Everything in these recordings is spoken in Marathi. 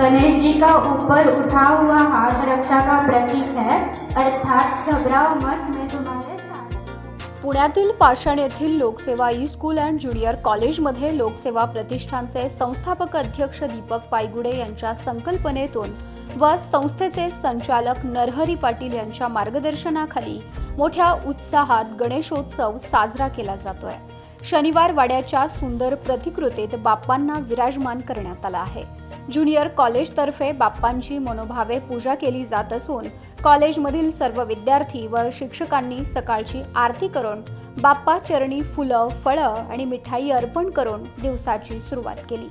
गणेश जी का ऊपर उठा हुआ हाथ रक्षा का प्रतीक है अर्थात घबराओ मत मैं तुम्हारे पुण्यातील पाषाण येथील लोकसेवा ई स्कूल अँड ज्युनियर कॉलेजमध्ये लोकसेवा प्रतिष्ठानचे संस्थापक अध्यक्ष दीपक पायगुडे यांच्या संकल्पनेतून व संस्थेचे संचालक नरहरी पाटील यांच्या मार्गदर्शनाखाली मोठ्या उत्साहात गणेशोत्सव साजरा केला जातोय. शनिवार वाड्याच्या सुंदर प्रतिकृतीत बाप्पांना विराजमान करण्यात आला आहे. ज्युनियर कॉलेजतर्फे बाप्पांची मनोभावे पूजा केली जात असून कॉलेजमधील सर्व विद्यार्थी व शिक्षकांनी सकाळची आरती करून बाप्पा चरणी फुलं फळं आणि मिठाई अर्पण करून दिवसाची सुरुवात केली.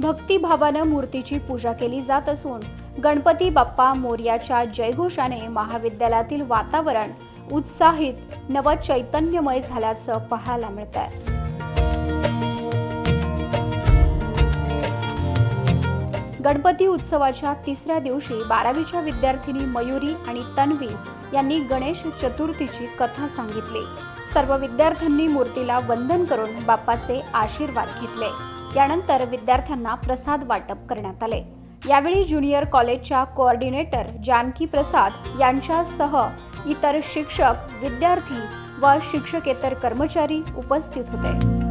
भक्तिभावानं मूर्तीची पूजा केली जात असून गणपती बाप्पा मोर्याच्या जयघोषाने महाविद्यालयातील वातावरण उत्साहित नवचैतन्यमय झाल्याचं पाहायला मिळत आहे गणपती उत्सवाच्या तिसऱ्या दिवशी बारावीच्या विद्यार्थिनी मयुरी आणि तन्वी यांनी गणेश चतुर्थीची कथा सांगितली. सर्व विद्यार्थ्यांनी मूर्तीला वंदन करून बाप्पाचे आशीर्वाद घेतले. यानंतर विद्यार्थ्यांना प्रसाद वाटप करण्यात आले. यावेळी ज्युनियर कॉलेजच्या कोऑर्डिनेटर जानकी प्रसाद यांच्यासह इतर शिक्षक विद्यार्थी व शिक्षकेतर कर्मचारी उपस्थित होते.